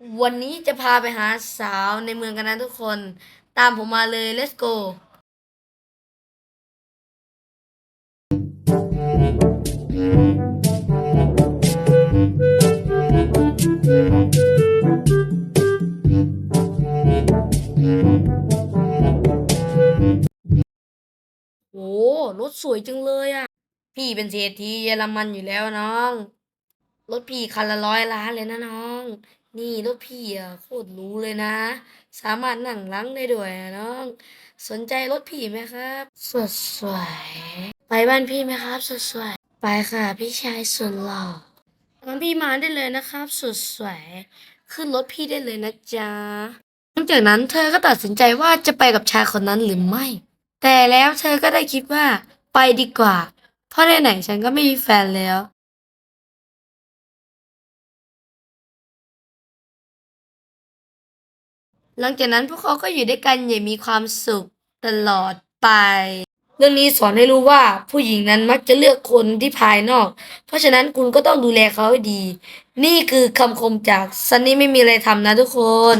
วันนี้จะพาไปหาสาวในเมืองกันนะทุกคน ตามผมมาเลย let's go โอ้รถสวยจังเลยอะพี่เป็นเศรษฐีเยอรมันอยู่แล้วน้อง รถพี่คันละร้อยล้านเลยนะน้อง นี่รถพี่อะโคตรรู้เลยนะ สามารถนั่งหลังได้ด้วยอะน้อง สนใจรถพี่ไหมครับสดสวยไปบ้านพี่ไหมครับสดสวยไปค่ะพี่ชายสุดหล่องั้นพี่มาได้เลยนะครับสดสวยขึ้นรถพี่ได้เลยนะจ๊ะหลังจากนั้นเธอก็ตัดสินใจว่าจะไปกับชายคนนั้นหรือไม่ แต่แล้วเธอก็ได้คิดว่าไปดีกว่า เพราะไหนๆฉันก็ไม่มีแฟนแล้ว หลังจากนั้นพวกเขาก็อยู่ด้วยกันอย่างมีความสุขตลอดไป เรื่องนี้สอนให้รู้ว่าผู้หญิงนั้นมักจะเลือกคนที่ภายนอก เพราะฉะนั้นคุณก็ต้องดูแลเขาให้ดี นี่คือคำคมจากซันนี่ไม่มีอะไรทำนะทุกคน